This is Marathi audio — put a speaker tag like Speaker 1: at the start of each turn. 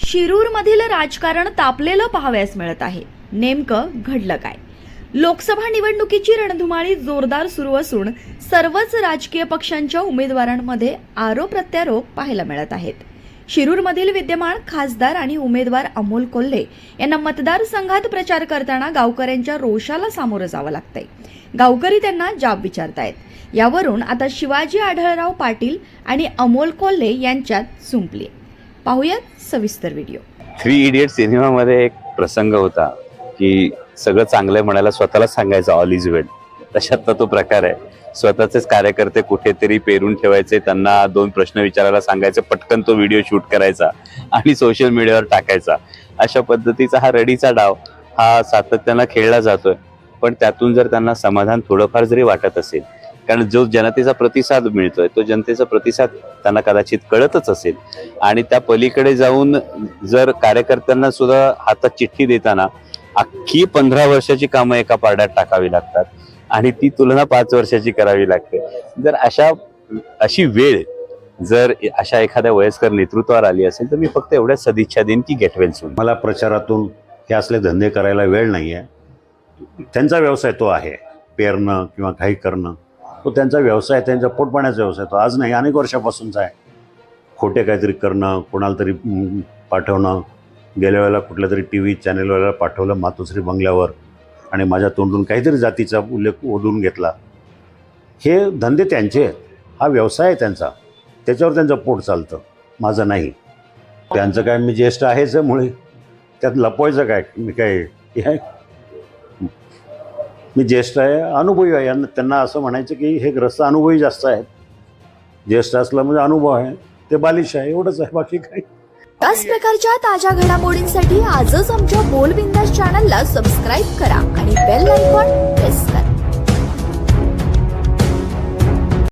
Speaker 1: शिरूरमधील राजकारण तापलेलं पाहावयास मिळत आहे. नेमकं घडलं काय? लोकसभा निवडणुकीची रणधुमाळी जोरदार सुरू असून सर्वच राजकीय पक्षांच्या उमेदवारांमध्ये आरोप प्रत्यारोप पाहायला मिळत आहेत. शिरूरमधील विद्यमान खासदार आणि उमेदवार अमोल कोल्हे यांना मतदारसंघात प्रचार करताना गावकऱ्यांच्या रोषाला सामोरं जावं लागतंय. गावकरी त्यांना जाब विचारतायत. यावरून आता शिवाजी आढळराव पाटील आणि अमोल कोल्हे यांच्यात सुंपली पाहूयात सविस्तर व्हिडिओ
Speaker 2: थ्री इडियट सिनेमामध्ये एक प्रसंग होता की सगळं चांगलं म्हणायला स्वतःला सांगायचं ऑल इज वेल तशातला तो प्रकार आहे. स्वतःचेच कार्यकर्ते कुठेतरी पेरून ठेवायचे त्यांना दोन प्रश्न विचारायला सांगायचे पटकन तो व्हिडिओ शूट करायचा आणि सोशल मीडियावर टाकायचा. अशा पद्धतीचा हा रडीचा डाव हा सातत्यानं खेळला जातोय. पण त्यातून जर त्यांना समाधान थोडंफार जरी वाटत असेल कारण जो जनतेचा प्रतिसाद मिळतोय तो जनतेचा प्रतिसाद त्यांना कदाचित कळतच असेल. आणि त्या पलीकडे जाऊन जर कार्यकर्त्यांना सुद्धा हातात चिठ्ठी देताना अख्खी पंधरा वर्षाची कामं एका पारड्यात टाकावी लागतात आणि ती तुलना पाच वर्षाची करावी लागते. जर अशा अशी वेळ जर अशा एखाद्या वयस्कर नेतृत्वावर आली असेल तर मी फक्त एवढ्या सदिच्छा देईन की गेटवेल सून
Speaker 3: मला प्रचारातून हे असले धंदे करायला वेळ नाही आहे त्यांचा व्यवसाय तो आहे. पेरणं किंवा काही करणं. तो त्यांचा व्यवसाय त्यांचा पोटपाण्याचा व्यवसाय तो आज नाही अनेक वर्षापासूनचा आहे. खोटे काहीतरी करणं कोणाला तरी पाठवणं गेल्या वेळेला कुठल्या तरी टी व्ही चॅनेलवाल्याला पाठवलं मातोश्री बंगल्यावर आणि माझ्या तोंडून काहीतरी जातीचा उल्लेख ओढून घेतला. हे धंदे त्यांचे आहेत. हा व्यवसाय आहे त्यांचा. त्याच्यावर त्यांचं पोट चालतं. माझं नाही. त्यांचं काय मी ज्येष्ठ आहेच मुळे. त्यात लपवायचं काय? मी काय आहे? मी ज्येष्ठ आहे अनुभवी आहे. यांना त्यांना असं म्हणायचं की हे ग्रस्त अनुभवी जास्त आहेत. ज्येष्ठ असला म्हणजे अनुभव आहे. ते बालिश आहे एवढंच आहे बाकी काही.
Speaker 1: त्याच प्रकारच्या ताज्या घडामोडींसाठी आजच आमच्या बोलबिंदास चॅनलला सबस्क्राईब करा आणि बेल आयकॉन प्रेस करा.